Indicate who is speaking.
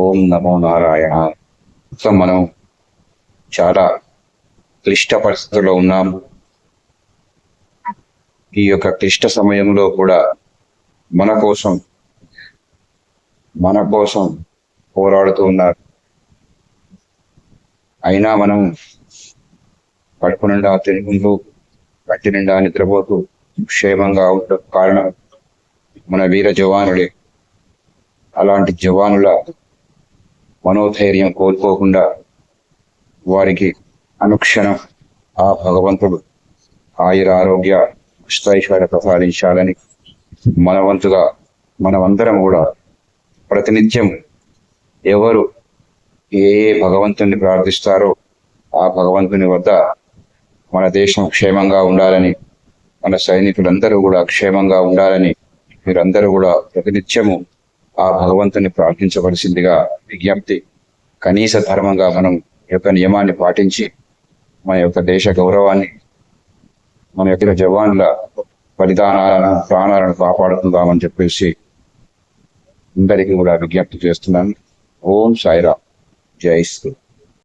Speaker 1: ఓం నమో Narayana. So మనం చాలా క్లిష్ట పరిస్థితుల్లో ఉన్నాము ఈ యొక్క క్లిష్ట సమయంలో కూడా మన కోసం మన కోసం పోరాడుతూ ఉన్నారు. అయినా మనం కడుపు నిండా తిరుగుతూ కట్టి నిండా నిద్రపోతూ క్షేమంగా ఉండడం కారణం మన వీర జవానులే. అలాంటి జవానుల మనోధైర్యం కోల్పోకుండా వారికి అనుక్షణం ఆ భగవంతుడు ఆయుర ఆరోగ్య అష్టైశ్వర్య ప్రసాదించాలని మన వంతుగా మనమందరం కూడా ప్రతినిత్యం ఎవరు ఏ ఏ భగవంతుని ప్రార్థిస్తారో ఆ భగవంతుని వద్ద మన దేశం క్షేమంగా ఉండాలని మన సైనికులందరూ కూడా క్షేమంగా ఉండాలని మీరందరూ కూడా ప్రతినిత్యము ఆ భగవంతుని ప్రార్థించవలసిందిగా విజ్ఞప్తి. కనీస ధర్మంగా మనం ఈ యొక్క నియమాన్ని పాటించి మన యొక్క దేశ గౌరవాన్ని మన యొక్క జవాన్ల బలిదానాలను ప్రాణాలను కాపాడుకుందామని చెప్పేసి అందరికీ కూడా విజ్ఞప్తి చేస్తున్నాను. ఓం సాయిరామ్. జై శ్రీ